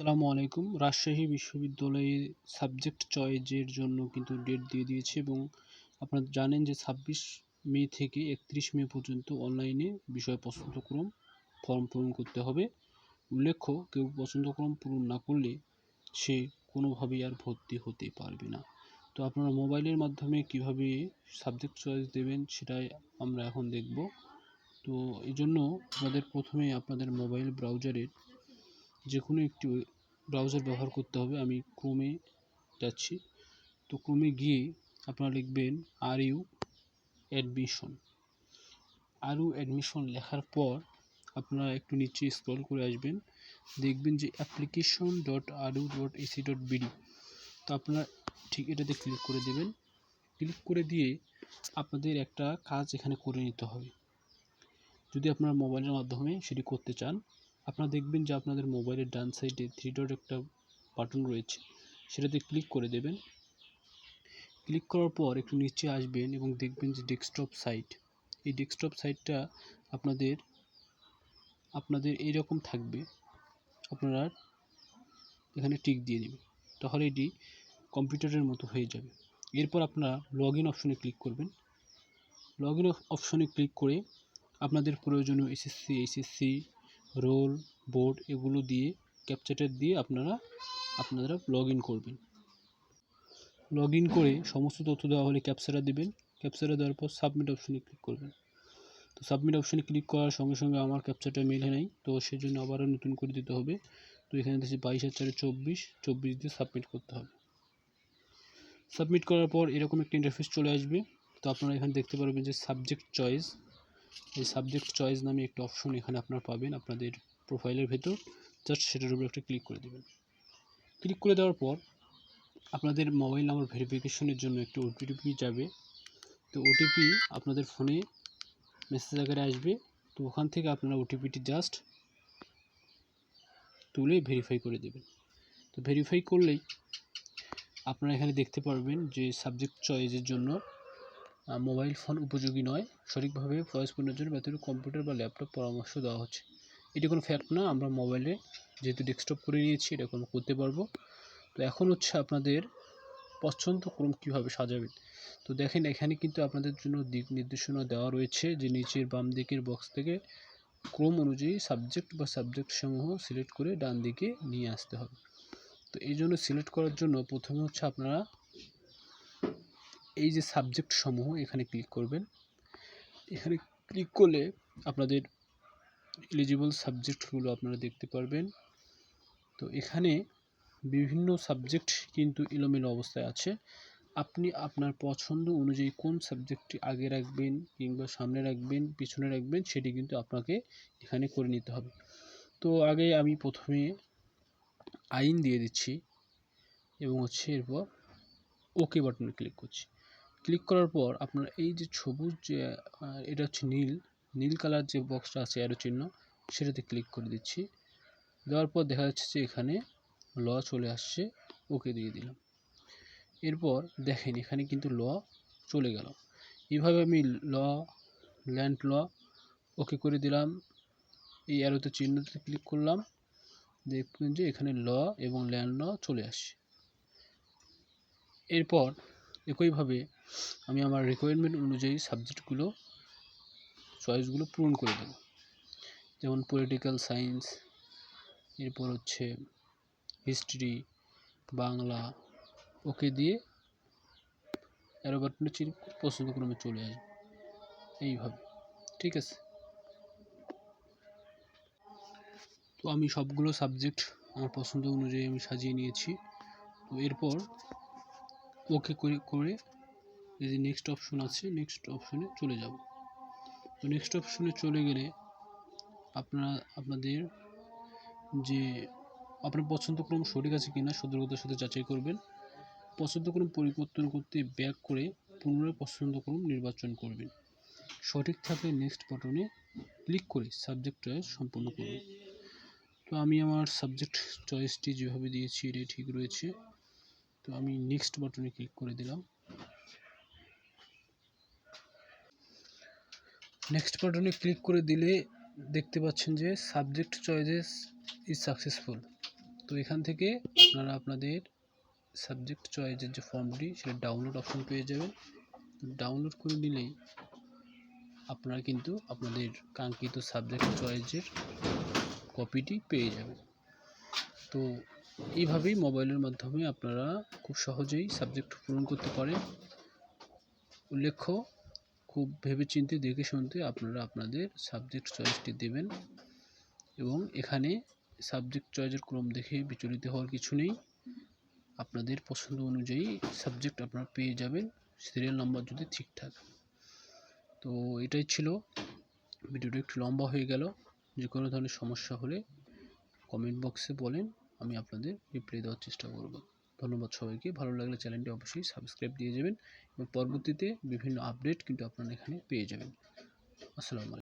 আসসালামু আলাইকুম। রাজশাহী বিশ্ববিদ্যালয়ে সাবজেক্ট চয়েজের জন্য কিন্তু ডেট দিয়ে দিয়েছে এবং আপনারা জানেন যে ছাব্বিশ মে থেকে একত্রিশ মে পর্যন্ত অনলাইনে বিষয় পছন্দক্রম ফর্ম পূরণ করতে হবে। উল্লেখ্য, কেউ পছন্দক্রম পূরণ না করলে সে কোনোভাবেই আর ভর্তি হতে পারবে না। তো আপনারা মোবাইলের মাধ্যমে কীভাবে সাবজেক্ট চয়েস দেবেন সেটাই আমরা এখন দেখব। তো এই জন্য আপনাদের প্রথমে আপনাদের মোবাইল ব্রাউজারের যে কোনো একটি ব্রাউজার ব্যবহার করতে হবে। আমি ক্রোমে যাচ্ছি। তো ক্রোমে গিয়ে আপনারা লিখবেন R U admission R U admission লেখার পর আপনারা একটু নিচে স্ক্রল করে আসবেন। দেখবেন যে application dot R U dot AC dot BD তো আপনারা ঠিক এটাতে ক্লিক করে দেবেন। ক্লিক করে দিয়ে আপনাদের একটা কাজ এখানে করে নিতে হবে। যদি আপনারা মোবাইলের মাধ্যমে সেটি করতে চান আপনারা দেখবেন যে আপনাদের মোবাইলের ডান সাইডে থ্রি ডট একটা বাটন রয়েছে, সেটাতে ক্লিক করে দেবেন। ক্লিক করার পর একটু নিচে আসবেন এবং দেখবেন যে ডেস্কটপ সাইট এই ডেস্কটপ সাইটটা আপনাদের আপনাদের এইরকম থাকবে। আপনারা এখানে টিক দিয়ে দেবেন, তাহলে এটি কম্পিউটারের মতো হয়ে যাবে। এরপর আপনারা লগ ইন অপশনে ক্লিক করবেন। লগ ইন অপশনে ক্লিক করে আপনাদের প্রয়োজনীয় এসএসসি এইচএসসি রোল, বোর্ড এগুলো দিয়ে ক্যাপচাটার দিয়ে আপনারা আপনারা লগ ইন করবেন। লগ ইন করে সমস্ত তথ্য দেওয়া হলে ক্যাপচারা দেবেন। ক্যাপচারা দেওয়ার পর সাবমিট অপশনে ক্লিক করবেন। তো সাবমিট অপশনে ক্লিক করার সঙ্গে সঙ্গে আমার ক্যাপচারটা মেলে নাই তো সেজন্য আবারও নতুন করে দিতে হবে। তো এখানে দিচ্ছি বাইশ হাজার চব্বিশ চব্বিশ দিয়ে সাবমিট করতে হবে। সাবমিট করার পর এরকম একটা ইন্টারফেস চলে আসবে। তো আপনারা এখানে দেখতে পারবেন যে সাবজেক্ট চয়েস এই সাবজেক্ট চয়েস নামে একটা অপশন এখানে আপনারা পাবেন আপনাদের প্রোফাইলের ভেতর। জাস্ট সেটার উপর একটা ক্লিক করে দেবেন। ক্লিক করে দেওয়ার পর আপনাদের মোবাইল নাম্বার ভেরিফিকেশনের জন্য একটি ওটিপি যাবে। তো ওটিপি আপনাদের ফোনে মেসেজ আকারে আসবে। তো ওখান থেকে আপনারা ওটিপিটি জাস্ট তুলে ভেরিফাই করে দেবেন। তো ভেরিফাই করলেই আপনারা এখানে দেখতে পারবেন যে সাবজেক্ট চয়েসের জন্য মোবাইল ফোন উপযোগী নয়। সঠিকভাবে ভয়েস পূর্ণের জন্য ভেতরে কম্পিউটার বা ল্যাপটপ পরামর্শ দেওয়া হচ্ছে। এটি কোনো ফ্যাক্ট না, আমরা মোবাইলে যেহেতু ডেস্কটপ করে নিয়েছি, এটা করতে পারব। তো এখন হচ্ছে আপনাদের পছন্দ ক্রম কীভাবে সাজাবেন। তো দেখেন, এখানে কিন্তু আপনাদের জন্য দিক নির্দেশনা দেওয়া রয়েছে যে নিচের বাম দিকের বক্স থেকে ক্রম অনুযায়ী সাবজেক্ট বা সাবজেক্ট সমূহ সিলেক্ট করে ডান দিকে নিয়ে আসতে হবে। তো এই জন্য সিলেক্ট করার জন্য প্রথমে হচ্ছে আপনারা এই যে সাবজেক্ট সমূহ এখানে ক্লিক করবেন। এখানে ক্লিক করলে আপনাদের এলিজিবল সাবজেক্টগুলো আপনারা দেখতে পারবেন। তো এখানে বিভিন্ন সাবজেক্ট কিন্তু এলোমেলো অবস্থায় আছে। আপনি আপনার পছন্দ অনুযায়ী কোন সাবজেক্টটি আগে রাখবেন কিংবা সামনে রাখবেন, পিছনে রাখবেন, সেটি কিন্তু আপনাকে এখানে করে নিতে হবে। তো আগে আমি প্রথমে আইন দিয়ে দিচ্ছি এবং হচ্ছে এরপর ওকে বাটনে ক্লিক করছি। ক্লিক করার পর আপনার এই যে সবুজ যে এটা হচ্ছে নীল নীল কালার যে বক্সটা আছে অ্যারো চিহ্ন, সেটাতে ক্লিক করে দিচ্ছি। দেওয়ার পর দেখা যাচ্ছে যে এখানে ল চলে আসছে ওকে দিয়ে দিলাম। এরপর দেখেন এখানে কিন্তু ল চলে গেল। এইভাবে আমি ল ল্যান্ড ল ওকে করে দিলাম। এই অ্যারোতে চিহ্নতে ক্লিক করলাম। দেখবেন যে এখানে ল এবং ল্যান্ড ল চলে আসছে। এরপর একইভাবে আমি আমার রিকোয়ারমেন্ট অনুযায়ী সাবজেক্টগুলো চয়েসগুলো পূরণ করে দেব। যেমন পলিটিক্যাল সায়েন্স এরপর হচ্ছে হিস্ট্রি বাংলা, ওকে দিয়ে অ্যারো বাটনে চিন পছন্দ ক্রমে চলে আসবে। এইভাবে, ঠিক আছে? তো আমি সবগুলো সাবজেক্ট আমার পছন্দ অনুযায়ী আমি সাজিয়ে নিয়েছি। তো এরপর ওকে করে করে এই যে নেক্সট অপশন আছে নেক্সট অপশনে চলে যাব। তো নেক্সট অপশনে চলে গেলে আপনারা, আপনাদের যে আপনার পছন্দক্রম সঠিক আছে কিনা সতর্কতার সাথে যাচাই করবেন। পছন্দক্রম পরিবর্তন করতে ব্যাক করে পুনরায় পছন্দক্রম নির্বাচন করবেন। সঠিক থাকলে নেক্সট বাটনে ক্লিক করে সাবজেক্ট চয়েস সম্পূর্ণ করবেন তো আমি আমার সাবজেক্ট চয়েসটি যেভাবে দিয়েছি, এটাই ঠিক রয়েছে। তো আমি নেক্সট বাটনে ক্লিক করে দিলাম। নেক্সট বাটনে ক্লিক করে দিলে দেখতে পাচ্ছেন যে সাবজেক্ট চয়েসেস ইজ সাকসেসফুল তো এখান থেকে আপনারা আপনাদের সাবজেক্ট চয়েসের যে ফর্মটি সেটা ডাউনলোড অপশন পেয়ে যাবেন। ডাউনলোড করে নিলেই আপনারা কিন্তু আপনাদের কাঙ্ক্ষিত সাবজেক্ট চয়েসের কপিটি পেয়ে যাবেন। তো এইভাবেই মোবাইলের মাধ্যমে আপনারা খুব সহজেই সাবজেক্ট পূরণ করতে পারেন। উল্লেখ্য খুব ভেবেচিন্তে দেখে শুনতে আপনারা আপনাদের সাবজেক্ট চয়েসটি দেবেন এবং এখানে সাবজেক্ট চয়েসের ক্রম দেখে বিচলিত হওয়ার কিছু নেই। আপনাদের পছন্দ অনুযায়ী সাবজেক্ট আপনারা পেয়ে যাবেন সিরিয়াল নাম্বার যদি ঠিকঠাক। তো এটাই ছিল। ভিডিওটা একটু লম্বা হয়ে গেল, যে কোনো ধরনের সমস্যা হলে কমেন্ট বক্সে বলেন, আমি আপনাদের রিপ্লাই দেওয়ার চেষ্টা করব। ধন্যবাদ সবাইকে। ভালো লাগলে চ্যানেলটি অবশ্যই সাবস্ক্রাইব দিয়ে যাবেন এবং পরবর্তীতে বিভিন্ন আপডেট কিন্তু আপনারা এখানে পেয়ে যাবেন। আসসালামু আলাইকুম।